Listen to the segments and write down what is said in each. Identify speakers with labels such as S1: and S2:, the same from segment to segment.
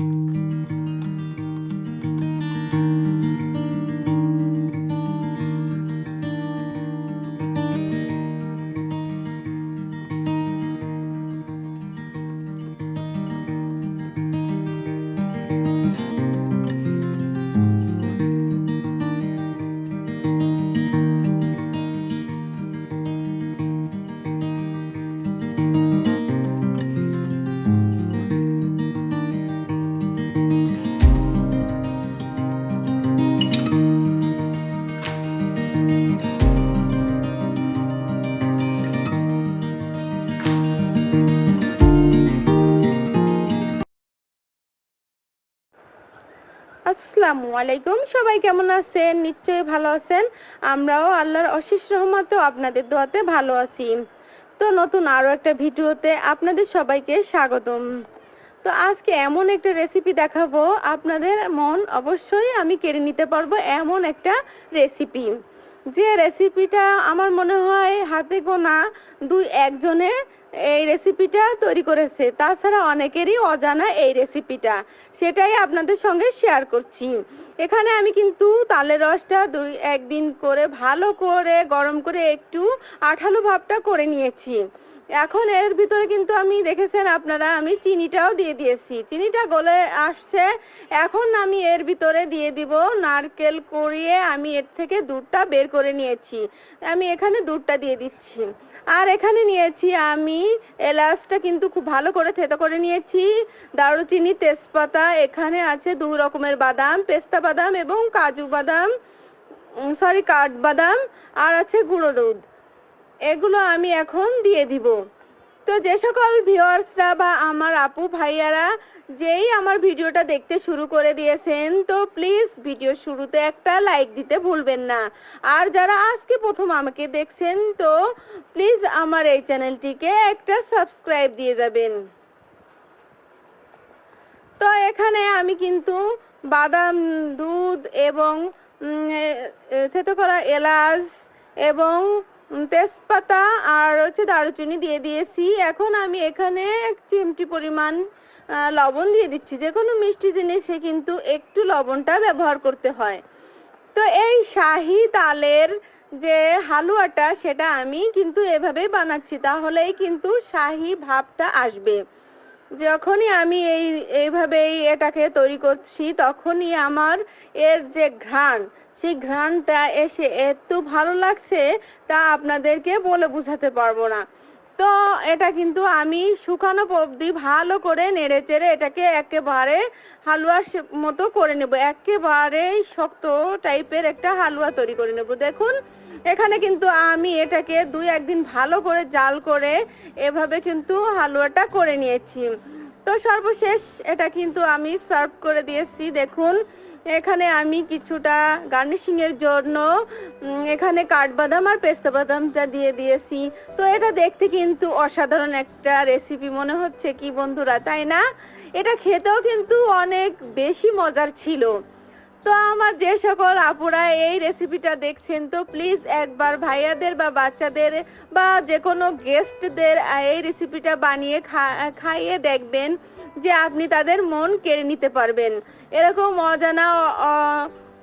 S1: thank you আসসালামু আলাইকুম। সবাই কেমন আছেন? নিশ্চয়ই ভালো আছেন। আমরাও আল্লাহর অশেষ রহমতে আপনাদের দোয়াতে ভালো আছি। তো নতুন আরও একটা ভিডিওতে আপনাদের সবাইকে স্বাগতম। তো আজকে এমন একটা রেসিপি দেখাবো। আপনাদের মন অবশ্যই আমি কেড়ে নিতে পারব এমন একটা রেসিপি যে রেসিপিটা আমার মনে হয় হাতে গোনা দুই একজনে এই রেসিপিটা তৈরি করেছে। তাছাড়া অনেকেরই অজানা এই রেসিপিটা সেটাই আপনাদের সঙ্গে শেয়ার করছি। এখানে আমি কিন্তু তালের রসটা দুই, একদিন করে ভালো করে গরম করে একটু আঠালো ভাবটা করে নিয়েছি। এখন এর ভিতরে কিন্তু আমি, দেখেছেন আপনারা, আমি চিনিটাও দিয়ে দিয়েছি। চিনিটা গলে আসছে, এখন আমি এর ভিতরে দিয়ে দিব নারকেল করিয়ে আমি এর থেকে দুধটা বের করে নিয়েছি। আমি এখানে দুধটা দিয়ে দিচ্ছি। আর এখানে নিয়েছি আমি এলাচটা কিন্তু খুব ভালো করে থেতো করে নিয়েছি। দারুচিনি, তেজপাতা, এখানে আছে দু রকমের বাদাম, পেস্তা বাদাম এবং কাজু বাদাম সরি কাঠবাদাম আর আছে গুঁড়ো দুধ। এগুলো আমি এখন দিয়ে দিব। তো যে সকল ভিউয়ার্সরা বা আমার আপু ভাইয়ারা যেই আমার ভিডিওটা দেখতে শুরু করে দিয়েছেন, তো প্লিজ ভিডিও শুরুতে একটা লাইক দিতে ভুলবেন না। আর যারা আজকে প্রথম আমাকে দেখছেন, তো প্লিজ আমার এই চ্যানেলটিকে একটা সাবস্ক্রাইব দিয়ে যাবেন। তো এখানে আমি কিন্তু বাদাম, দুধ এবং থেতো করা এলাচ এবং তেজপাতা আর হচ্ছে দারুচিনি দিয়ে দিয়েছি। এখন আমি এখানে এক চিমটি পরিমাণ লবণ দিয়ে দিচ্ছি। যে কোনো মিষ্টি জিনিসে কিন্তু একটু লবণটা ব্যবহার করতে হয়। তো এই শাহি তালের যে হালুয়াটা, সেটা আমি কিন্তু এভাবেই বানাচ্ছি। তাহলেই কিন্তু শাহি ভাবটা আসবে। যখনই আমি এই এইভাবেই এটাকে তৈরি করছি, তখনই আমার এর যে ঘ্রাণ, সেই ঘ্রাণটা এসে এত ভালো লাগছে তা আপনাদেরকে বলে বোঝাতে পারব না। তো এটা কিন্তু আমি শুকানো অবধি ভালো করে নেড়ে চেড়ে এটাকে একেবারে হালুয়ার মতো করে নেব। একেবারে শক্ত টাইপের একটা হালুয়া তৈরি করে নেব। দেখুন, এখানে কিন্তু আমি এটাকে দুই একদিন ভালো করে জাল করে এভাবে কিন্তু হালুয়াটা করে নিয়েছি। তো সর্বশেষ এটা কিন্তু আমি সার্ভ করে দিয়েছি। দেখুন এখানে আমি কিছুটা গার্নিশিং এর জন্য এখানে কাঠবাদাম আর পেস্তা বাদামটা দিয়ে দিয়েছি। তো এটা দেখতে কিন্তু অসাধারণ একটা রেসিপি মনে হচ্ছে কি বন্ধুরা, তাই না? এটা খেতেও কিন্তু অনেক বেশি মজার ছিল। তো আমার যে সকল আপুরা এই রেসিপিটা দেখছেন, তো প্লিজ একবার ভাইয়াদের বা বাচ্চাদের বা যে কোনো গেস্টদের এই রেসিপিটা বানিয়ে খাইয়ে দেখবেন যে আপনি তাদের মন কেড়ে নিতে পারবেন। এরকম অজানা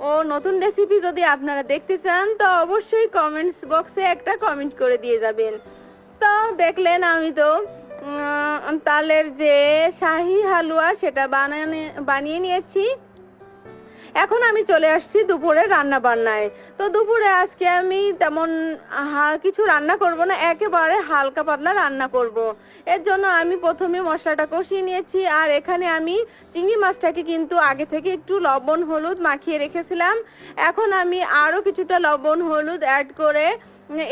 S1: ও নতুন রেসিপি যদি আপনারা দেখতে চান, তো অবশ্যই কমেন্টস বক্সে একটা কমেন্ট করে দিয়ে যাবেন। তো দেখলেন আমি তো তালের যে শাহি হালুয়া, সেটা বানানে, বানিয়ে নিয়েছি। এখন আমি চলে আসছি দুপুরে রান্না বান্নায়। তো দুপুরে আজকে আমি তেমন কিছু রান্না করব না, একেবারে হালকা পাতলা রান্না করব। এর জন্য আমি প্রথমে মশলাটা কষিয়ে নিয়েছি, আর এখানে আমি চিংড়ি মাছটাকে কিন্তু আগে থেকে একটু লবণ, হলুদ মাখিয়ে রেখেছিলাম। এখন আমি আরও কিছুটা লবণ, হলুদ অ্যাড করে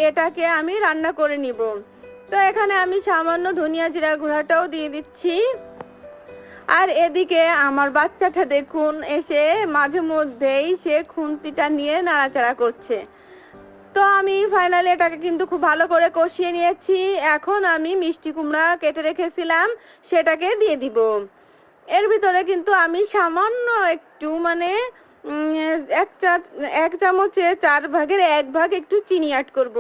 S1: এটাকে আমি রান্না করে নিব। তো এখানে আমি সামান্য ধনিয়া জিরা গুঁড়াটাও দিয়ে দিচ্ছি। আর এদিকে আমার বাচ্চাটা দেখুন, এসে মাঝে মধ্যেই সে খুন্তিটা নিয়ে নাড়াচাড়া করছে। তো আমি ফাইনালি এটাকে কিন্তু খুব ভালো করে কষিয়ে নিয়েছি। এখন আমি মিষ্টি কুমড়া কেটে রেখেছিলাম, সেটাকে দিয়ে দিব। এর ভিতরে কিন্তু আমি সামান্য একটু মানে এক চা, এক চামচে চার ভাগের এক ভাগ একটু চিনি অ্যাড করব।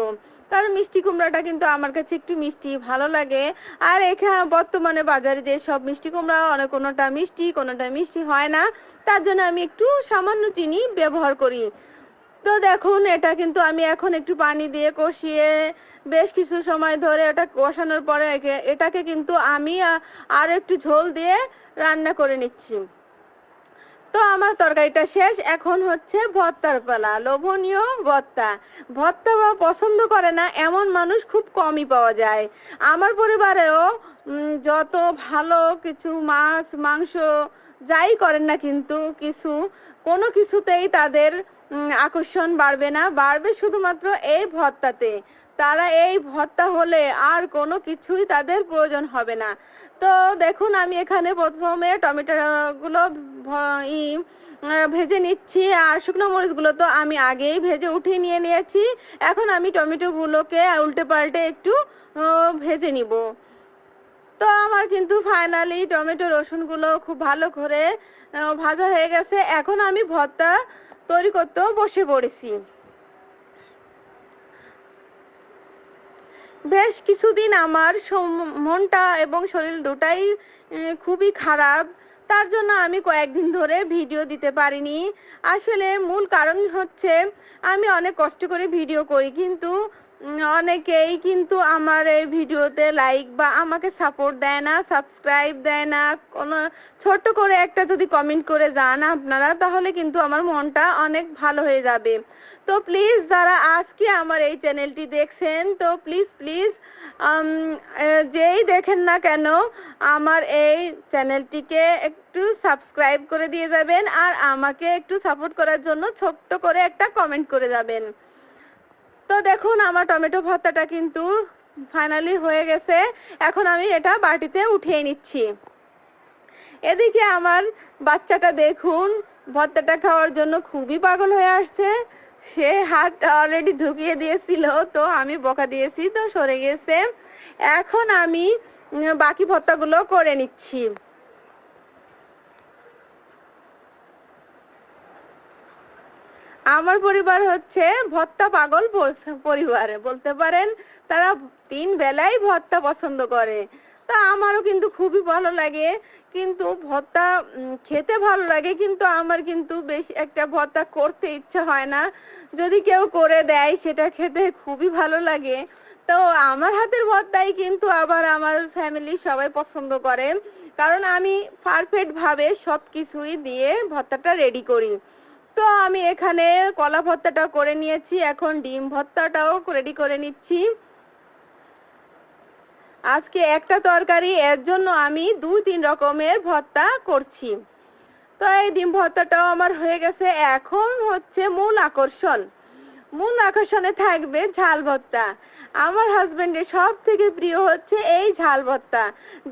S1: কারণ মিষ্টি কুমড়াটা কিন্তু আমার কাছে একটু মিষ্টি, ভালো লাগে। আর এখানে বর্তমানে বাজারে যে সব মিষ্টি কুমড়া, অনেক কোনোটা মিষ্টি কোনোটা মিষ্টি হয় না। তার জন্য আমি একটু সামান্য চিনি ব্যবহার করি। তো দেখুন, এটা কিন্তু আমি এখন একটু পানি দিয়ে কষিয়ে বেশ কিছু সময় ধরে এটা কষানোর পরে এটাকে কিন্তু আমি আর একটু ঝোল দিয়ে রান্না করে নিচ্ছি। তো আমার তরকারিটা শেষ। এখন হচ্ছে ভর্তার পালা। লোভনীয় ভর্তা। ভর্তা বা পছন্দ করে না, এমন মানুষ খুব কমই পাওয়া যায়। আমার পরিবারেও যত ভালো কিছু মাছ, মাংস, যাই করেন না কিন্তু কিছু, কোনো কিছুতেই তাদের আকর্ষণ বাড়বে না। বাড়বে শুধুমাত্র এই ভর্তাতে। তারা এই ভর্তা হলে আর কোনো কিছুই তাদের প্রয়োজন হবে না। তো দেখুন, আমি এখানে প্রথমে টমেটো গুলো ভ- ই ভেজে নিচ্ছি। আর শুকনো মরিচগুলো তো আমি আগেই ভেজে উঠিয়ে নিয়ে নিয়েছি। এখন আমি টমেটো গুলোকে উল্টে পাল্টে একটু ভেজে নিব। তো আমার কিন্তু ফাইনালি টমেটো রসুনগুলো খুব ভালো করে ভাজা হয়ে গেছে। এখন আমি ভর্তা তৈরি করতেও বসে পড়েছি। বেশ কিছুদিন আমার মনটা এবং শরীর দুটাই খুবই খারাপ। তার জন্য আমি কয়েকদিন ধরে ভিডিও দিতে পারিনি। আসলে মূল কারণ হচ্ছে, আমি অনেক কষ্ট করে ভিডিও করি, কিন্তু অনেকেই কিন্তু আমার এই ভিডিওতে লাইক বা আমাকে সাপোর্ট দেয় না সাবস্ক্রাইব দেয় না। কোনো ছোট্ট করে একটা যদি কমেন্ট করে যান আপনারা, তাহলে কিন্তু আমার মনটা অনেক ভালো হয়ে যাবে। তো প্লিজ যারা আজকে আমার এই চ্যানেলটি দেখছেন, তো প্লিজ প্লিজ যেই দেখেন না কেন, আমার এই চ্যানেলটিকে একটু সাবস্ক্রাইব করে দিয়ে যাবেন আর আমাকে একটু সাপোর্ট করার জন্য ছোট্ট করে একটা কমেন্ট করে যাবেন। তো দেখুন, আমার টমেটো ভর্তাটা কিন্তু ফাইনালি হয়ে গেছে। এখন আমি এটা বাটিতে উঠিয়ে নিচ্ছি। এদিকে আমার বাচ্চাটা দেখুন, ভর্তাটা খাওয়ার জন্য খুবই পাগল হয়ে আসছে। সে হাত অলরেডি ঢুকিয়ে দিয়েছিল, তো আমি বকা দিয়েছি, তো সরে গেছে। এখন আমি বাকি ভর্তাগুলো করে নিচ্ছি। আমার পরিবার হচ্ছে ভত্তা পাগল পরিবার। বলতে পারেন তারা তিন বেলাই ভর্তা পছন্দ করে। তা আমারও কিন্তু খুবই ভালো লাগে কিন্তু উম, খেতে ভালো লাগে কিন্তু আমার কিন্তু বেশি একটা ভর্তা করতে ইচ্ছা হয় না। যদি কেউ করে দেয় সেটা খেতে খুবই ভালো লাগে। তো আমার হাতের ভর্তাই কিন্তু আবার আমার ফ্যামিলি সবাই পছন্দ করে। কারণ আমি পারফেক্ট ভাবে সব কিছুই দিয়ে ভর্তাটা রেডি করি। তো আমি এখানে কলা ভর্তাটা করে নিয়েছি, এখন ডিম ভর্তাটাও রেডি করে নিচ্ছি। আজকে একটা তরকারি, এর জন্য আমি দুই তিন রকমের ভর্তা করছি। তো এই ডিম ভর্তাটাও আমার হয়ে গেছে। এখন হচ্ছে মূল আকর্ষণ। মূল আকর্ষণে থাকবে ঝাল ভর্তা। আমার হাজবেন্ডের সব থেকে প্রিয় হচ্ছে এই ঝাল ভর্তা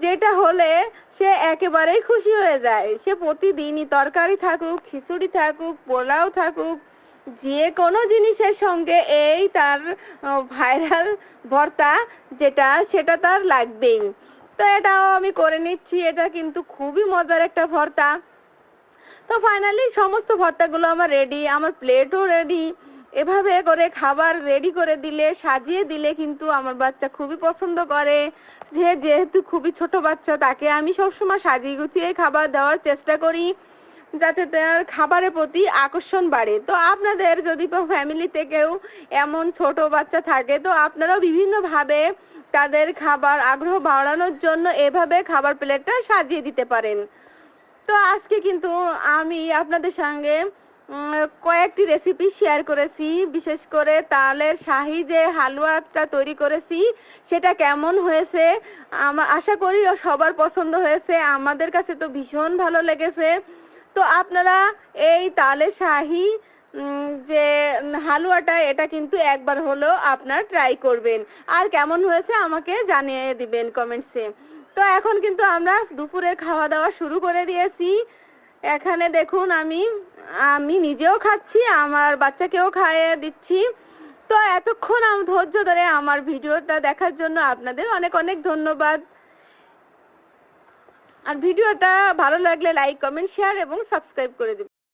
S1: যেটা হলে সে একেবারেই খুশি হয়ে যায়। সে প্রতিদিনই তরকারি থাকুক, খিচুড়ি থাকুক, পোলাও থাকুক, যে কোনো জিনিসের সঙ্গে এই তার ভাইরাল ভর্তা যেটা, সেটা তার লাগবেই। তো এটাও আমি করে নিচ্ছি, এটা কিন্তু খুবই মজার একটা ভর্তা। তো ফাইনালি সমস্ত ভর্তাগুলো আমার রেডি আমার প্লেটও রেডি এভাবে করে খাবার রেডি করে দিলে, সাজিয়ে দিলে কিন্তু আমার বাচ্চা খুবই পছন্দ করে। যে যেহেতু খুবই ছোট বাচ্চা, তাকে আমি সবসময় সাজিয়ে গুছিয়ে খাবার দেওয়ার চেষ্টা করি, যাতে তার খাবারের প্রতি আকর্ষণ বাড়ে। তো আপনাদের যদি ফ্যামিলিতে কেউ এমন ছোট বাচ্চা থাকে, তো আপনারাও বিভিন্নভাবে তাদের খাবার আগ্রহ বাড়ানোর জন্য এভাবে খাবার প্লেটটা সাজিয়ে দিতে পারেন। তো আজকে কিন্তু আমি আপনাদের সঙ্গে কয়েকটি রেসিপি শেয়ার করেছি। বিশেষ করে তালের শাহি যে হালুয়াটা তৈরি করেছি, সেটা কেমন হয়েছে? আশা করি সবার পছন্দ হয়েছে। আমাদের কাছে তো ভীষণ ভালো লেগেছে। তো আপনারা এই তালের শাহি যে হালুয়াটা, এটা কিন্তু একবার হলেও আপনার ট্রাই করবেন। আর কেমন হয়েছে আমাকে জানিয়ে দিবেন কমেন্টসে তো এখন কিন্তু আমরা দুপুরে খাওয়া দাওয়া শুরু করে দিয়েছি। এখানে দেখুন আমি আমি নিজেও খাচ্ছি, আমার বাচ্চাকেও খাইয়ে দিচ্ছি। তো এতক্ষণ আমি ধৈর্য ধরে আমার ভিডিওটা দেখার জন্য আপনাদের অনেক অনেক ধন্যবাদ। আর ভিডিওটা ভালো লাগলে লাইক, কমেন্ট, শেয়ার এবং সাবস্ক্রাইব করে দিবেন।